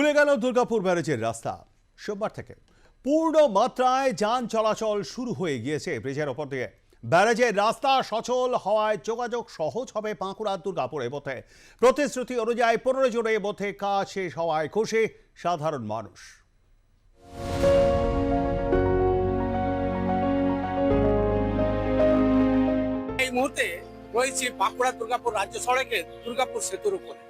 খুলে গেল দুর্গাপুর ব্যারেজের রাস্তা। সোমবার থেকে পূর্ণ মাত্রায় যান চলাচল শুরু হয়ে গিয়েছে। ব্রিজের ওপর দিয়ে ব্যারেজের রাস্তা সচল হওয়ায় যোগাযোগ সহজ হবে বাঁকুড়া দুর্গাপুরের মধ্যে প্রতিশ্রুতি অনুযায়ী পনেরো জনের মধ্যে কাজ শেষ হওয়ায় খুশি সাধারণ মানুষ। এই মুহূর্তে রয়েছে বাঁকুড়া দুর্গাপুর রাজ্য সড়কের দুর্গাপুর সেতুর উপরে।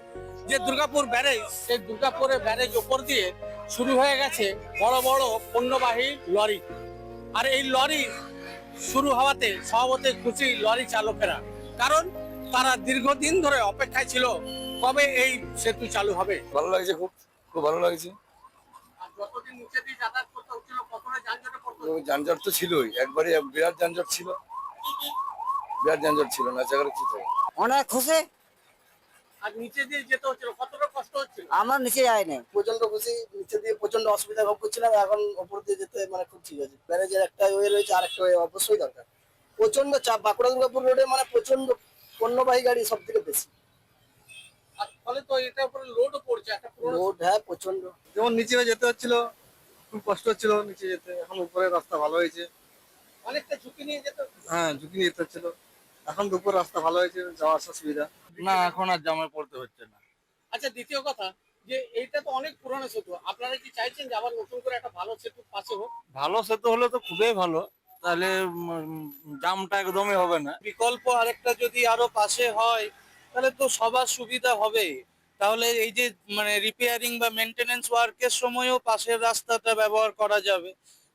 যে দুর্গাপুর ব্যারেজ সেই দুর্গাপুরের ব্যারেজ ওপর দিয়ে শুরু হয়ে গেছে বড় বড় পণ্যবাহী লরি। আর এই লরি শুরু হওয়াতে স্বভাবতই খুশি লরি চালকেরা। কারণ তারা দীর্ঘদিন ধরে অপেক্ষায় ছিল কবে এই সেতু চালু হবে? ভালো লাগছে খুব খুব ভালো লাগছে। যানজটে পড়তে এবং যানজট তো ছিলই। একবারে বিরাট যানজট ছিল। বিরাট যানজট ছিল না জায়গাটা কি থাকে অনেক খুশি আর নিচে দিয়ে যেতে হচ্ছিল কতটা কষ্ট হচ্ছিল? আমরা নিচে প্রচণ্ড খুশি নিচে দিয়ে প্রচণ্ড অসুবিধা ভোগ করছিলাম এখন ওপর দিয়ে যেতে মানে খুব ঠিক আছে। ব্যারেজের একটা ওয়ে রয়েছে আর একটা ওয়ে অবশ্যই দরকার। প্রচণ্ড চাপ বাঁকুড়া দুর্গাপুর রোডে মানে প্রচণ্ড পণ্যবাহী গাড়ি সব থেকে বেশি। আর ফলে তো এটার উপরে লোডও পড়ছে একটা হ্যাঁ প্রচণ্ড যেমন নিচে যেতে হচ্ছিল খুব কষ্ট হচ্ছিল নিচে যেতে এখন উপরে রাস্তা ভালো হয়েছে। অনেকটা ঝুঁকি নিয়ে যেতে হ্যাঁ ঝুঁকি নিয়ে যেতে হচ্ছিল। এখন দুপুর রাস্তা ভালো হয়েছে যাওয়া আসার সুবিধা। না এখন আর জামে পড়তে হচ্ছে না। আচ্ছা দ্বিতীয় কথা যে এইটা তো অনেক পুরনো সেতু। আপনারা কি চাইছেন যে আবার নতুন করে একটা ভালো সেতু পাশে হোক? ভালো সেতু হলে তো খুবই ভালো তাহলে জামটা একদমই হবে না। বিকল্প আরেকটা যদি আরও পাশে হয় তাহলে তো সবার সুবিধা হবে। তাহলে এই যে মানে রিপেয়ারিং বা মেনটেনেন্স ওয়ার্কের সময়ও পাশের রাস্তাটা ব্যবহার করা যাবে।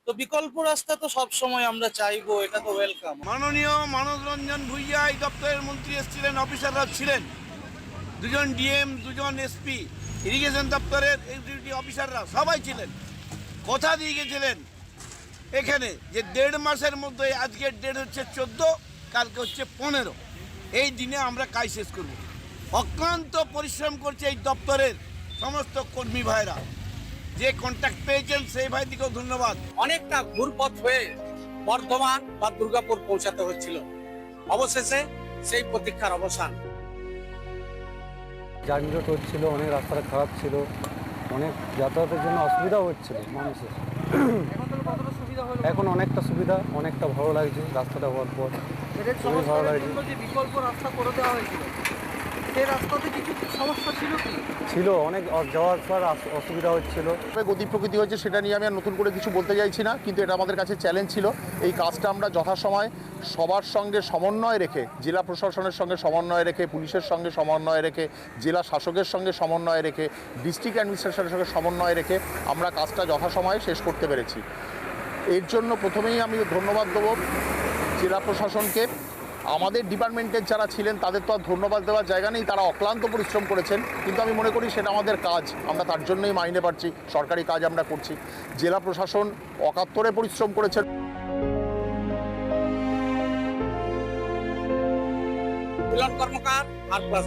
তো বিকল্প রাস্তা তো সব সময় আমরা চাইব, এটা তো ওয়েলকাম মাননীয় মানব রঞ্জন ভুইয়া এই দপ্তরের মন্ত্রী এসেছিলেন, অফিসাররা ছিলেন। দুজন ডিএম, দুজন এসপি, ইরিগেশন দপ্তরের এক্সিকিউটিভ অফিসাররা সবাই ছিলেন। কথা দিয়ে গেছিলেন এখানে যে দেড় মাসের মধ্যে, আজকের ডেট হচ্ছে চোদ্দ, কালকে হচ্ছে পনেরো। এই দিনে আমরা কাজ শেষ করব। অক্লান্ত পরিশ্রম করছে এই দপ্তরের সমস্ত কর্মী ভাইরা। যে কন্ট্যাক্ট পেয়েছেন সেই ভাইদিকেও ধন্যবাদ। অনেকটা ঘুরপথ হয়ে বর্ধমান বা দুর্গাপুর পৌঁছাতে হচ্ছিল অবশেষে সেই প্রতীক্ষার অবসান। যানজট হচ্ছিল অনেক রাস্তাটা খারাপ ছিল অনেক যাতায়াতের জন্য অসুবিধাও হচ্ছিল মানুষের। এখন অনেকটা সুবিধা অনেকটা ভালো লাগছে রাস্তাটা হওয়ার পর। খুবই ভালো লাগছে। বিকল্প রাস্তা করে দেওয়া হয়েছিল। সেই রাস্তাতে কিছু সমস্যা ছিল কি? ছিল অনেক যাওয়ার পর অসুবিধা হচ্ছিল। গতি প্রকৃতি হয়েছে সেটা নিয়ে আমি আর নতুন করে কিছু বলতে চাইছি না কিন্তু এটা আমাদের কাছে চ্যালেঞ্জ ছিল। এই কাজটা আমরা যথাসময় সবার সঙ্গে সমন্বয় রেখে জেলা প্রশাসনের সঙ্গে সমন্বয় রেখে পুলিশের সঙ্গে সমন্বয় রেখে জেলা শাসকের সঙ্গে সমন্বয় রেখে ডিস্ট্রিক্ট অ্যাডমিনিস্ট্রেশনের সঙ্গে সমন্বয় রেখে আমরা কাজটা যথাসময়ে শেষ করতে পেরেছি। এর জন্য প্রথমেই আমি ধন্যবাদ দেবো জেলা প্রশাসনকে। আমাদের ডিপার্টমেন্টের যারা ছিলেন, তাদের তো আর ধন্যবাদ দেওয়ার জায়গা নেই। তারা অক্লান্ত পরিশ্রম করেছেন। কিন্তু আমি মনে করি সেটা আমাদের কাজ। আমরা তার জন্যই মাইনে পাচ্ছি, সরকারি কাজ আমরা করছি। জেলা প্রশাসন অকাত্তরে পরিশ্রম করেছেন কর্মকার আর প্লাস